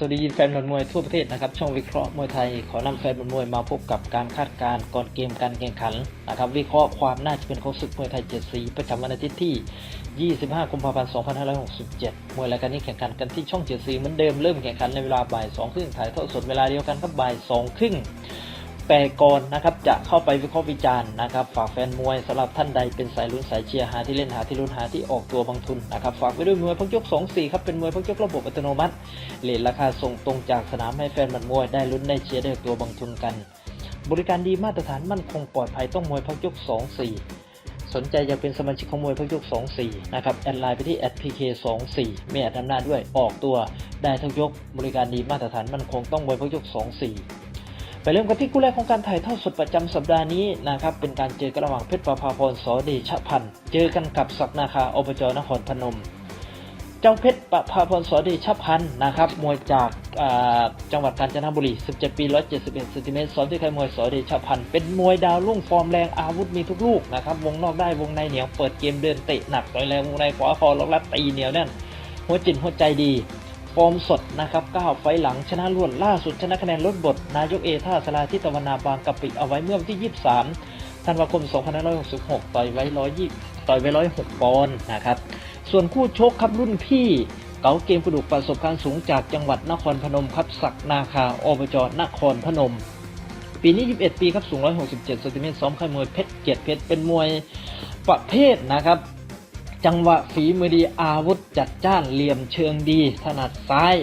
สวัสดีแฟนบอลมวยทั่วประเทศนะครับ ช่องวิเคราะห์มวยไทย ขอนำแฟนบอลมวยมาพบกับการคาดการณ์ก่อนเกมการแข่งขันนะครับวิเคราะห์ความน่าจะเป็นของศึกมวยไทยเจ็ดสีประจำวันอาทิตย์ที่ 25 กุมภาพันธ์ 2567 มวยรายการนี้แข่งขันกันที่ช่องเจ็ดสีเหมือนเดิมเริ่มแข่งขันในเวลาบ่าย2ครึ่งถ่ายทอดสดเวลาเดียวกันครับบ่าย2ครึ่ง แต่ก่อนนะครับจะเข้าไปวิเคราะห์วิจารณ์นะครับฝากแฟนมวยสำหรับท่านใดเป็นสายลุ้นสายเชียร์หาที่เล่นหาที่ลุ้นหาที่ออกตัวบางทุนนะครับฝากไว้ด้วยมวยพักยก 2 4ครับเป็นมวยพักยกระบบอัตโนมัติเลทราคาส่งตรงจากสนามให้แฟนบันมวยได้ลุ้นได้เชียร์ได้ตัวบางทุนกัน บริการดีมาตรฐานมั่นคงปลอดภัยต้องมวยพักยก 2 4สนใจอยากเป็นสมาชิกของมวยพักยก2 4 นะครับ แอดไลน์ไปที่ @pk 2 4 ไม่อาจทำหน้าจด้วย ออกตัว ได้ทุกยก บริการดีมาตรฐานมั่นคงต้องมวยพักยก2 4ไป เริ่มกันที่คู่แรกของการถ่ายทอดสดประจำสัปดาห์นี้นะครับเป็นการเจอกันระหว่างเพชรประภาพรสอเดชพันธ์เจอกันกับศักนาคาอบจนครพนม เจ้าเพชรประภาพรสอเดชพันธ์นะครับมวยจากจังหวัดกาญจนบุรี 17 ปี 171ซนติเมตรสอนที่ใครมวยสอเดชพันธ์เป็นมวยดาวรุ่งฟอร์มแรงอาวุธมีทุกลูกนะครับวงนอกได้วงในเหนียวเปิดเกมเดินเตะหนักต่อยแรงวงในขวาคอล็อกลัดตีเหนียวแน่นหัวจิตหัวใจดี ฟอร์มสดนะครับ9ไฟหลังชนะรวดล่าสุดชนะคะแนนลดบท นายกเอท่าสลาที่ตวนนาบางกะปิเอาไว้เมื่อวันที่ 23 ธันวาคม 2566 ต่อยไว้120ต่อยไว้ 106 ปอนด์นะครับ ส่วนคู่ชกครับรุ่นพี่เก๋าเกมกระดูกประสบการณ์สูงจากจังหวัดนครพนมครับศักนาคาอบจนครพนม ปีนี้ 21 ปีครับสูง 167เซนติเมตรซ้อมค่ายมวยเพชรเกียรติเพชรเป็นมวยประเภทนะครับ จังหวะฝีมือดีอาวุธจัดจ้านเหลี่ยมเชิงดีถนัดซ้าย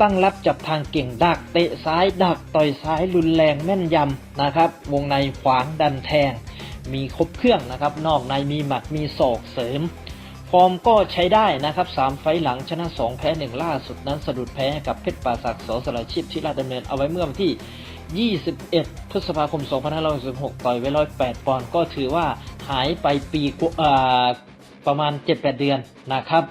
ตั้งรับจับทางเก่งดักเตะซ้ายดักต่อยซ้ายรุนแรงแม่นยำนะครับ วงในขวางดันแทง มีครบเครื่องนะครับ นอกในมีหมัดมีศอกเสริม ฟอร์มก็ใช้ได้นะครับ3ไฟหลังชนะ2แพ้1ล่าสุดนั้นสะดุดแพ้กับเพชรป่าศักดิ์สสลาชิพที่ราชดำเนินเอาไว้เมื่อวันที่21 พฤษภาคม 2566 ต่อยไว้108 ปอนด์ ก็ถือว่าหายไปปีกว่าอ่า ประมาณ 7-8 เดือนนะครับ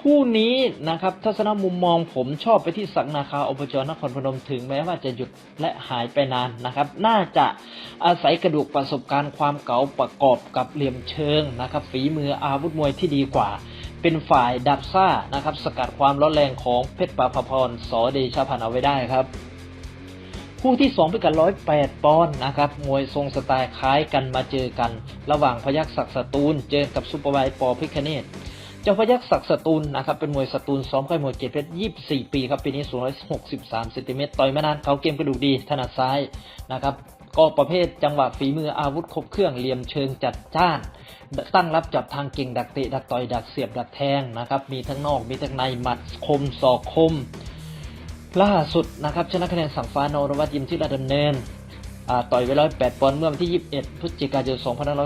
คู่นี้นะครับทัศนมุมมองผมชอบไปที่สักนาคาอบจนครพนมถึงแม้ว่าจะหยุดและหายไปนานนะครับ น่าจะอาศัยกระดูกประสบการณ์ความเก๋าประกอบกับเหลี่ยมเชิงนะครับฝีมืออาวุธมวยที่ดีกว่าเป็นฝ่ายดับซ่านะครับ สกัดความร้อนแรงของเพชรปาภพรสอเดชาพันเอาไว้ได้ครับ คู่ที่2เป็นกัน108 ปอนด์นะครับ มวยทรงสไตล์คล้ายกันมาเจอกัน ระหว่างพยัคฆ์ศักดิ์สตูล เจอกับซุปเปอร์ไวท์ปอพิคเนตเจ้าพยัคฆ์ศักดิ์สตูลนะครับเป็นมวยสตูลซ้อมค่ายมวยเกียรติเพชร 24 ปีครับปีนี้สูง163เซนติเมตรต่อยมานานเขาเกมกระดูกดีถนัดซ้ายนะครับก็ประเภทจังหวะฝีมืออาวุธครบเครื่องเหลี่ยมเชิงจัดจ้าน ตั้งรับจับทางเก่งดักเตะดักต่อยดักเสียบดักแทงนะครับมีทั้งนอกมีทั้งในหมัดคมศอกคม ล่าสุดนะครับชนะคะแนนสังฟ้านรวัตยิมที่ราดำเนินต่อยไว้ร้อยแปดปอนด์เมื่อวันที่ 21 พฤศจิกายน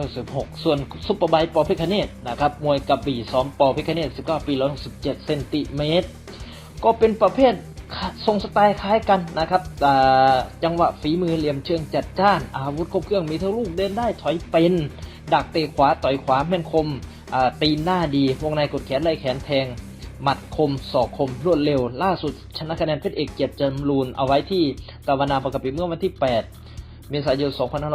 2566 ส่วนซุปเปอร์ไบค์ปอพิคเนตนะครับมวยกระบี่ซ้อมปอพิคเนต19 ปี 167 เซนติเมตร ก็เป็นประเภททรงสไตล์คล้ายกันนะครับอ่จังหวะฝีมือเหลี่ยมเชิงจัดจ้าน อาวุธครบเครื่องมีทั้งลูกเดินได้ถอยเป็น ดักเตะขวาต่อยขวาแม่นคมตีนหน้าดี วงในกดแขนไล่แขนแทง หมัดคมศอกคมรวดเร็ว ล่าสุดชนะคะแนนเพชรเอกเกียรติจำรูนเอาไว้ที่ตะวันนาปกปิเมื่อวันที่ 8 เมษายน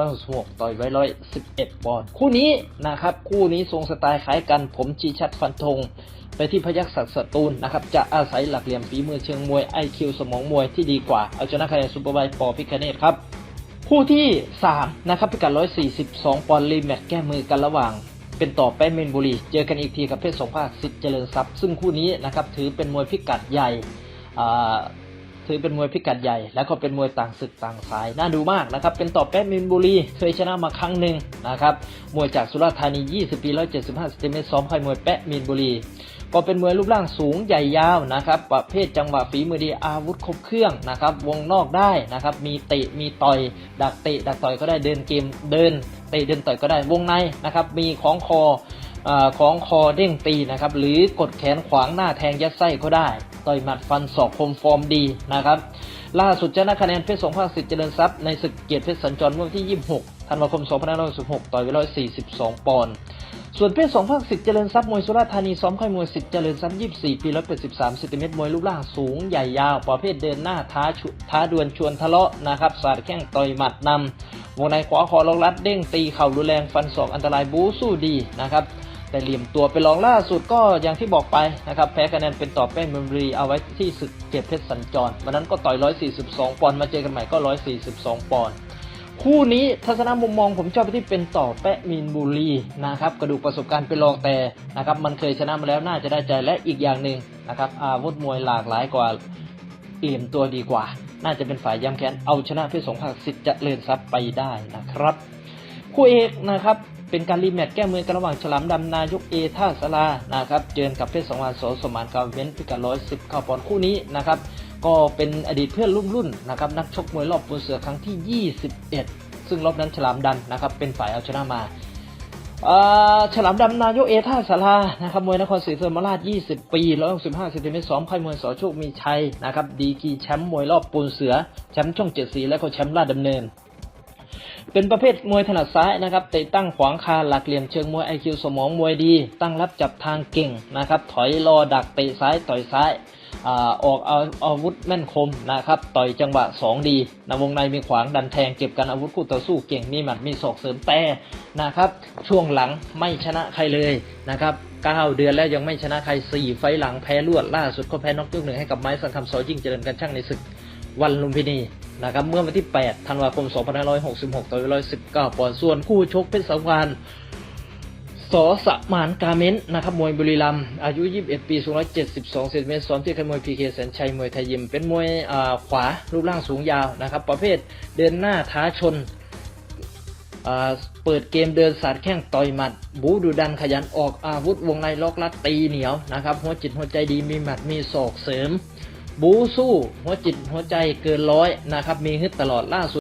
2566 ต่อยไว้ 111 ปอนด์คู่นี้นะครับ คู่นี้ทรงสไตล์คล้ายกัน ผมชี้ชัดฟันธงไปที่พยัคฆ์ศักดิ์สตูลนะครับ จะอาศัยหลักเหลี่ยมฝีมือเชิงมวย IQ สมองมวยที่ดีกว่า เอาชนะคะแนนซูเปอร์ไบค์ปอพิคเนตครับ คู่ที่ 3 นะครับพิกัด 142 ปอนด์รีแมตช์แก้มือกันระหว่าง เป็นต่อแป้มินบุรี เจอกันอีกทีกับเพชรสงภาคสิทธิ์เจริญทรัพย์ ซึ่งคู่นี้นะครับถือเป็นมวยพิกัดใหญ่ ถือเป็นมวยพิกัดใหญ่ แล้วก็เป็นมวยต่างศึกต่างสาย น่าดูมากนะครับ เป็นต่อแป้มินบุรี เคยชนะมาครั้งหนึ่งนะครับ มวยจากสุราษฎร์ธานี 20 ปี 175ซนติเมตรซ้อมค่ายมวยแป๊ะมินบุรี ก็เป็นมวยรูปร่างสูงใหญ่ยาวนะครับ ประเภทจังหวะฝีมือดีอาวุธครบเครื่องนะครับ วงนอกได้นะครับ มีเตะ มีต่อย ดักเตะ ดักต่อยก็ได้ เดินเกม เดิน เตะ เดินต่อยก็ได้ วงในนะครับ มีของคอ ของคอเด้งตีนะครับ หรือกดแขนขวางหน้าแทงยัดไส้ก็ได้ ต่อยหมัดฟันศอกคมฟอร์มดีนะครับ ล่าสุดชนะคะแนนเพชรสงภาคสิทธิ์เจริญทรัพย์ในศึกเกียรติเพชรสัญจรเมื่อวันที่ 26 ธันวาคม 2516ต่อยไว้142 ปอนด์ส่วนเพชรสองภาคสิทธิ์เจริญทรัพย์มวยสุราธานีซ้อมค่ายมวยสิทธิ์เจริญทรัพย์24 ปี183เซนติเมตรมวยรูปร่างสูงใหญ่ยาว ประเภทเดินหน้าท้าชุท้าดวลชวนทะเลาะนะครับสาดแข้งต่อยหมัดนำวงในขวาคอลงรัดเด้งตีเข่ารุนแรงฟันศอกอันตรายบูสู้ดีนะครับ แต่เหลี่ยมตัวไปรองล่าสุดก็อย่างที่บอกไปนะครับแพ้คะแนนเป็นต่อแป้งเมมรีเอาไว้ที่ศึกเจ็บเพชรสัญจรวันนั้นก็ต่อย 142 ปอนด์มาเจอกันใหม่ก็ 142 ปอนด์คู่นี้ทัศนมุมมองผมชอบที่เป็นต่อแปะมีนบุรีนะครับกระดูกประสบการณ์เป็นรองแต่นะครับมันเคยชนะมาแล้วน่าจะได้ใจและอีกอย่างหนึ่งนะครับอาวุธมวยหลากหลายกว่าเหลี่ยมตัวดีกว่า น่าจะเป็นฝ่ายย้ำแค้นเอาชนะเพชรสงครามสิทธิ์เจะเลื่อนทรัพย์ไปได้นะครับ คู่เอกนะครับ เป็นการรีแมตช์แก้มือกันระหว่างฉลามดำนายกเอท่าสลานะครับเจอกับเพชรสองครามโสสมานกาเว้นพิกัดร้อยสิบข้าวปอนคู่นี้นะครับก็เป็นอดีตเพื่อนรุ่นรุ่นนะครับนักชกมวยรอบปูเสือครั้งที่ 21 ซึ่งรอบนั้นฉลามดำนะครับเป็นฝ่ายเอาชนะมาฉลามดำนายกเอท่าสารานะครับมวยนครศรีธรรมราช 20 ปี165เซนติเมตร2ค่ายมวยสอโชคมีชัยนะครับดีกีแชมป์มวยรอบปูนเสือ แชมป์ช่องเจ็ดสีและก็แชมป์ลาดดำเนิน เป็นประเภทมวยถนัดซ้ายนะครับเตะตั้งขวางคาหลักเหลี่ยมเชิงมวยไอคิวสมองมวยดี ตั้งรับจับทางเก่งนะครับถอยรอดักเตะซ้ายต่อยซ้ายออกเอาอาวุธแม่นคมนะครับต่อยจังหวะ2ดีนะวงในมีขวางดันแทงเก็บกันอาวุธคู่ต่อสู้เก่งมีหมัดมีศอกเสริมแต่นะครับช่วงหลังไม่ชนะใครเลยนะครับ9เดือนแล้วยังไม่ชนะใคร 4 ไฟหลังแพ้รวดล่าสุดก็แพ้น็อกยกหนึ่งให้กับไม้สังคำซอยยิ่งเจริญกันช่างในศึกวันลุมพินี นะครับเมื่อวันที่ 8 ธันวาคม 2566ต่อเวลา19ปอนด์ส่วนคู่ชกเพชรสังวานสอสมานกาเมนนะครับมวยบุรีรัมย์อายุ 21 ปี สูง 172 เซนติเมตรซ้อมที่ค่ายมวยพีเคแสนชัยมวยไทยยิม เป็นมวยขวารูปร่างสูงยาวนะครับ ประเภทเดินหน้าท้าชน เปิดเกมเดินสาดแข้งต่อยหมัด บูดูดันขยันออกอาวุธวงในล็อกลัดตีเหนียวนะครับ หัวจิตหัวใจดีมีหมัดมีศอกเสริม บูสู้หัวจิตหัวใจเกินร้อยนะครับ มีฮึดตลอดล่าสุด